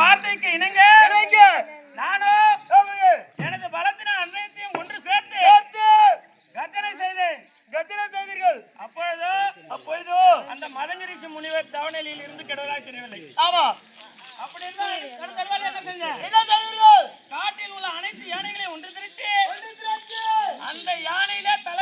வார்த்தைக்கு இணங்க. நானும். எனது பலத்தின அன்னையத்தையும் ஒன்று சேர்த்து கர்ஜனை செய்தேன் கர்ஜனை செய்தீர்கள். அப்பொழுது அப்பொழுது அந்த மதங்கிரிஷி முனிவர் தவணையில் இருந்து கெடுவதாக தெரியவில்லை ஆமா. அப்படி இருந்தால் என்ன செஞ்சேன் என்ன செய்தீர்கள்? காட்டில் உள்ள அனைத்து யானைகளையும் ஒன்று திரட்டி. அந்த யானையில தலைமை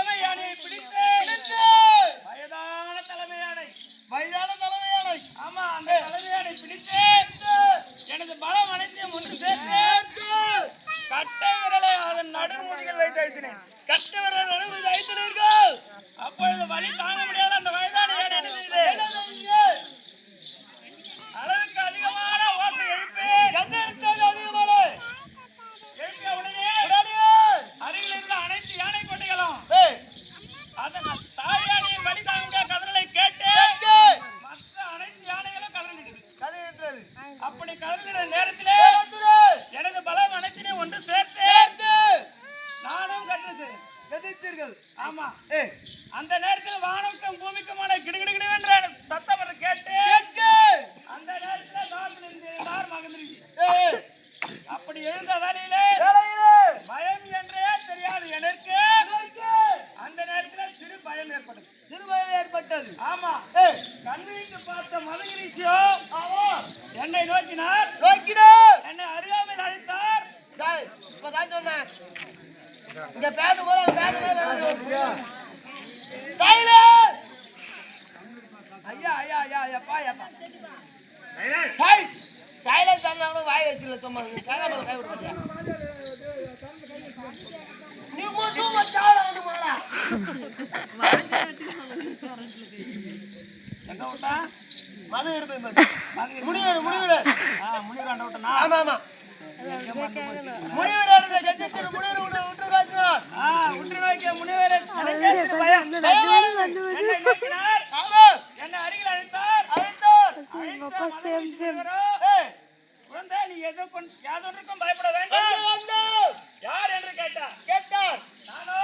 கதித்தீர்கள். ஆமா ஏய், அந்த நேரத்தில் வானவுக்கும் பூமிக்குமான கிடுகிடுகிடு என்ற சத்தம் கேட்டு. அந்த நேரத்தில் நார் மகந்திருச்சு அப்படி எழுந்த வேலையிலே வேலையிலே. பயம் என்றே தெரியாது எனக்கு அந்த நேரத்தில் சிறு பயம் ஏற்பட்டது சிறுபயம் ஏற்பட்டது ஆமா கண்விழித்து பார்த்த மதகிரிஷியோ ஆமா. என்னை நோக்கினார் நோக்கிடு. என்னை அறியாமல் அழைத்தார் இப்பதான் சொன்னேன். இங்க பேசும்போது அது வச்சுல கேட்காம கை நீ மட்டும் வச்சாலும் வந்து போடா எங்க விட்டா? மது இருப்பேன் முடிவு முடிவு ஆ முனிவர் விட்டனா? ஆமா ஆமா. முடிவு எடுத்த ஜட்ஜத்தில் முடிவு விட்டு விட்டுருக்காங்க ஆ உற்று நோக்கிய முனிவர் என்னை அருகில் அழைத்தார். அழைத்தார். அழைத்த மதகிரிஷியவரோ, குழந்தை நீ எதோ யாதொன்றுக்கும் பயப்பட வந்து வேண்டாம் வந்து யார் என்று கேட்டார். கேட்டார். நானோ?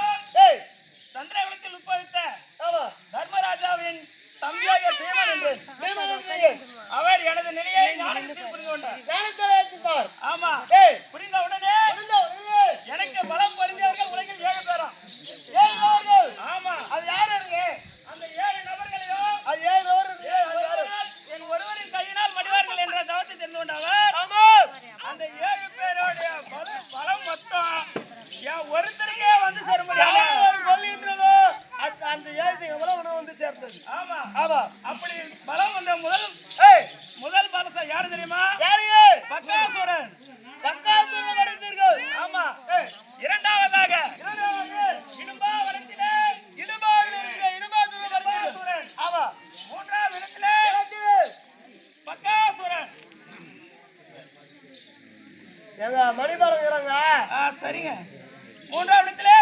சந்திரகுலத்தில் உட்பவித்த தர்மராஜாவின் தம்பியாக பீமன் என்றேன் பீமன் எங்க மணிபாலம் இருக்கிறாங்க சரிங்க. மூன்றாம் இடத்திலே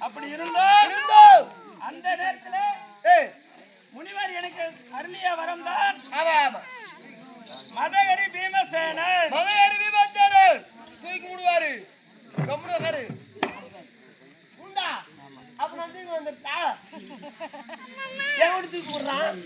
அப்படி இருந்தோம் இருந்தோம். அந்த நேரத்தில் ஏய், முனிவர் எனக்கு அருளிய வரம் தான் ஆமா, ஆமா. மதகரி பீமசேனன். தூக்கி விடுவாரு. கம்முனு உட்காரு. உண்டா? அப்ப நான் தூக்கி வந்துட்டா? எவன் தூக்கி விடுறான்